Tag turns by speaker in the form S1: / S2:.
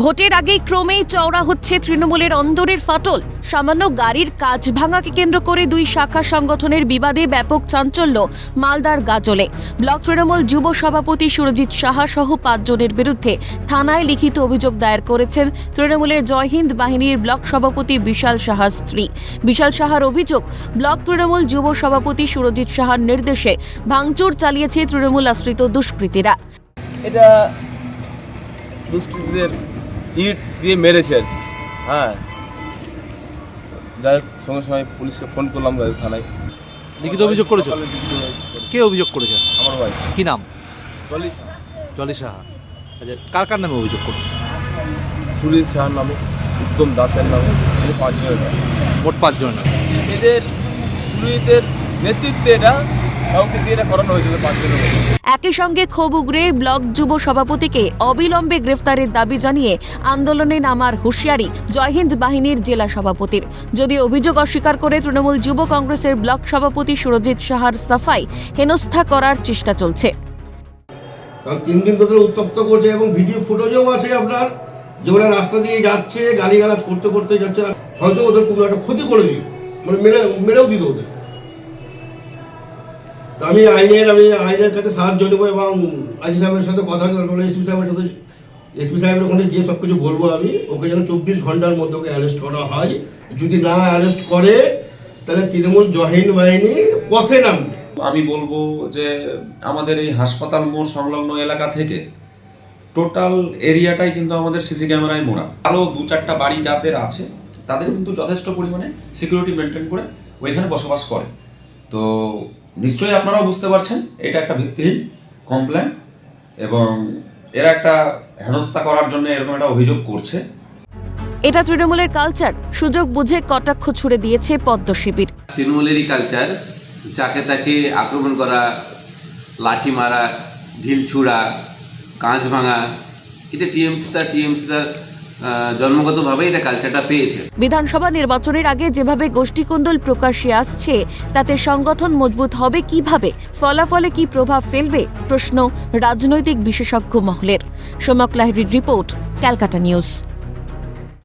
S1: ভোটের আগেই ক্রমেই চওড়া হচ্ছে তৃণমূলের অন্দরের ফাটল। সামান্য গাড়ির কাজ ভাঙাকে কেন্দ্র করে দুই শাখা সংগঠনের বিবাদে ব্যাপক চাঞ্চল্য মালদার গাজলে। ব্লক তৃণমূল যুব সভাপতি সুরজিৎ সাহা সহ পাঁচজনের বিরুদ্ধে থানায় লিখিত অভিযোগ দায়ের করেছেন তৃণমূলের জয়হিন্দ বাহিনীর ব্লক সভাপতি বিশাল সাহার স্ত্রী। বিশাল সাহার অভিযোগ, ব্লক তৃণমূল যুব সভাপতি সুরজিৎ সাহার নির্দেশে ভাঙচুর চালিয়েছে তৃণমূল আশ্রিত দুষ্কৃতীরা।
S2: এটা দুষ্কৃতীদের ইট দিয়ে মেরেছে আর কি। হ্যাঁ। যাই হোক সঙ্গে সঙ্গে পুলিশকে ফোন করলাম গাড়ি থানায়।
S3: লিখিত অভিযোগ করেছ?
S2: সকালে লিখিত অভিযোগ
S3: কে অভিযোগ করেছে?
S2: আমার ভাই
S3: কি নাম?
S2: চল্লিশ
S3: জলি সাহা। আচ্ছা কার কার নামে অভিযোগ করেছে?
S2: সুরেশ শাহর নামে উত্তম দাসের নামে এই পাঁচজনের নামে।
S3: মোট পাঁচজন
S2: এদের সুরীদের নেতৃত্বে এটা
S1: একই সঙ্গে ক্ষোভ উগরে ব্লক যুব সভাপতিকে অবিলম্বে গ্রেফতারের দাবি জানিয়ে আন্দোলনে নামার হুঁশিয়ারি জয়হিন্দ বাহিনীর জেলা সভাপতির। যদি অভিযোগ অস্বীকার করে তৃণমূল যুব কংগ্রেসের ব্লক সভাপতি সুরজিৎ সাহার সাফাই হেনস্থা করার চেষ্টা চলছে।
S4: কারণ তিন দিন ধরে উত্তপ্ত করছে এবং ভিডিও ফুটেজও আছে আপনার যে ওরা রাস্তা দিয়ে যাচ্ছে গালিগালাজ করতে করতে যাচ্ছে হয়তো ওদের কোনো একটা ক্ষতি করে দিল। মানে মেরে মেরেও দিত ওদের আমি আইনের আমি আইনের কাছে সাহায্য নেব এবং আইজি সাহেবের সাথে কথা বলে এসপি সাহেবের সাথে, এসপি সাহেবের ওখানে যে সব কিছু বলব আমি, ওকে যেন চব্বিশ ঘণ্টার মধ্যে ওকে অ্যারেস্ট করা হয়। যদি না অ্যারেস্ট করে, তাহলে তৃণমূল জহিন বাহিনী পথে নামবে।
S5: আমি বলব যে আমাদের এই হাসপাতাল মোড় সংলগ্ন এলাকা থেকে টোটাল এরিয়াটাই কিন্তু আমাদের সিসি ক্যামেরায় মোড়া। আরও দু চারটা বাড়ি যাদের আছে তাদের কিন্তু যথেষ্ট পরিমাণে সিকিউরিটি মেনটেন করে ওইখানে বসবাস করে। তো নিশ্চয়ই আপনারাও বুঝতে পারছেন এটা একটা ভিত্তিহীন কমপ্লেন এবং এরা একটা হেনস্থা করার জন্য এরকম একটা অভিযোগ করছে।
S1: এটা তৃণমূলের কালচার সুযোগ বুঝে কটাক্ষ ছুড়ে দিয়েছে পদ্ম শিবির।
S6: তৃণমূলেরই কালচার যাকে তাকে আক্রমণ করা লাঠি মারা ঢিল ছুড়া কাঁচ ভাঙা এটা টিএমসি তার টিএমসি তার আহ, জন্মগতভাবেই এটা কালচারটা পেয়েছে।
S1: বিধানসভা নির্বাচনের আগে যেভাবে গোষ্ঠীকোন্দল প্রকাশ্যে আসছে তাতে সংগঠন মজবুত হবে কীভাবে? ফলাফলে কি প্রভাব ফেলবে? প্রশ্ন রাজনৈতিক বিশেষজ্ঞ মহলের। সোমক লাহিড়ির রিপোর্ট ক্যালকাটা নিউজ।